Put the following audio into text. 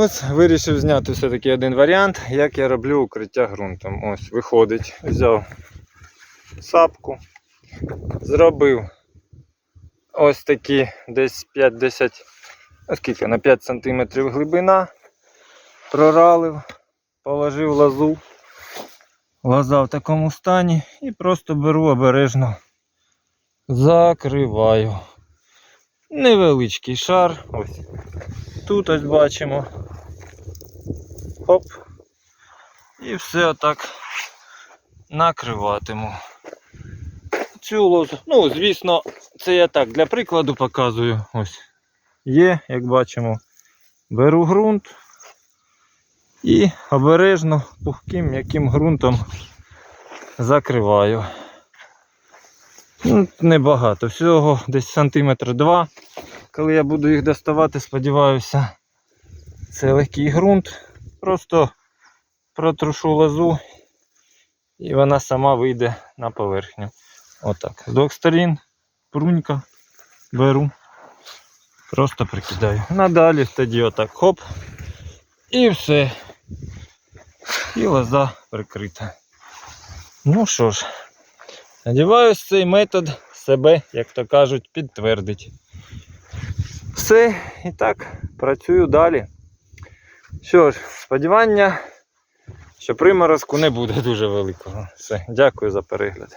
Ось вирішив зняти все-таки один варіант, як я роблю укриття ґрунтом. Ось виходить, взяв сапку, зробив ось такі десь 5-10, а скільки, на 5 см глибина, проралив, положив лозу. Лоза в такому стані і просто беру обережно, закриваю. Невеличкий шар. Ось. Тут ось бачимо. Хоп. І все отак накриватиму. Цю лозу. Ну, звісно, це я так для прикладу показую. Ось. Є, як бачимо, беру ґрунт і обережно пухким м'яким ґрунтом закриваю. Ну, небагато, всього десь сантиметр два. Коли я буду їх доставати, сподіваюся, це легкий ґрунт. Просто протрушу лозу і вона сама вийде на поверхню. Отак. З двох сторін прунька беру, просто прикидаю. Надалі тоді отак хоп. І все. І лоза прикрита. Ну що ж, сподіваюсь, цей метод себе, як то кажуть, підтвердить. Все, і так, працюю далі. Що ж, сподівання, що приморозку не буде дуже великого. Все, дякую за перегляд.